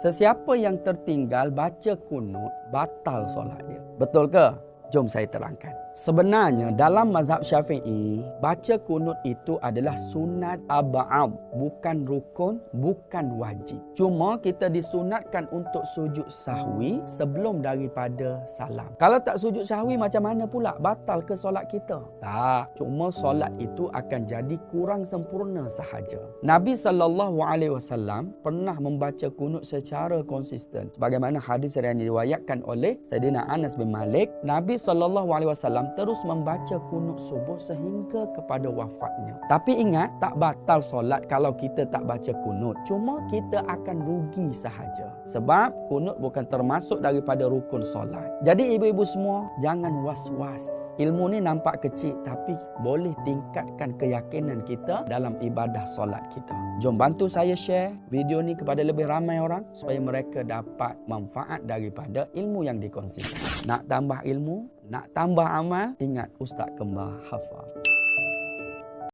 Sesiapa yang tertinggal baca kunut, batal solat dia. Betul ke? Jom saya terangkan. Sebenarnya dalam mazhab syafi'i, baca kunut itu adalah sunat aba'ab. Bukan rukun, bukan wajib. Cuma kita disunatkan untuk sujud sahwi sebelum daripada salam. Kalau tak sujud sahwi macam mana pula? Batal ke solat kita? Tak. Cuma solat itu akan jadi kurang sempurna sahaja. Nabi SAW pernah membaca kunut secara konsisten. Sebagaimana hadis yang diriwayatkan oleh Sayyidina Anas bin Malik, Nabi SAW terus membaca kunut subuh sehingga kepada wafatnya. Tapi ingat, tak batal solat kalau kita tak baca kunut. Cuma kita akan rugi sahaja. Sebab kunut bukan termasuk daripada rukun solat. Jadi ibu-ibu semua, jangan was-was. Ilmu ni nampak kecil tapi boleh tingkatkan keyakinan kita dalam ibadah solat kita. Jom bantu saya share video ni kepada lebih ramai orang supaya mereka dapat manfaat daripada ilmu yang dikongsikan. Nak tambah ilmu, nak tambah amal, ingat Ustaz Kembar hafal.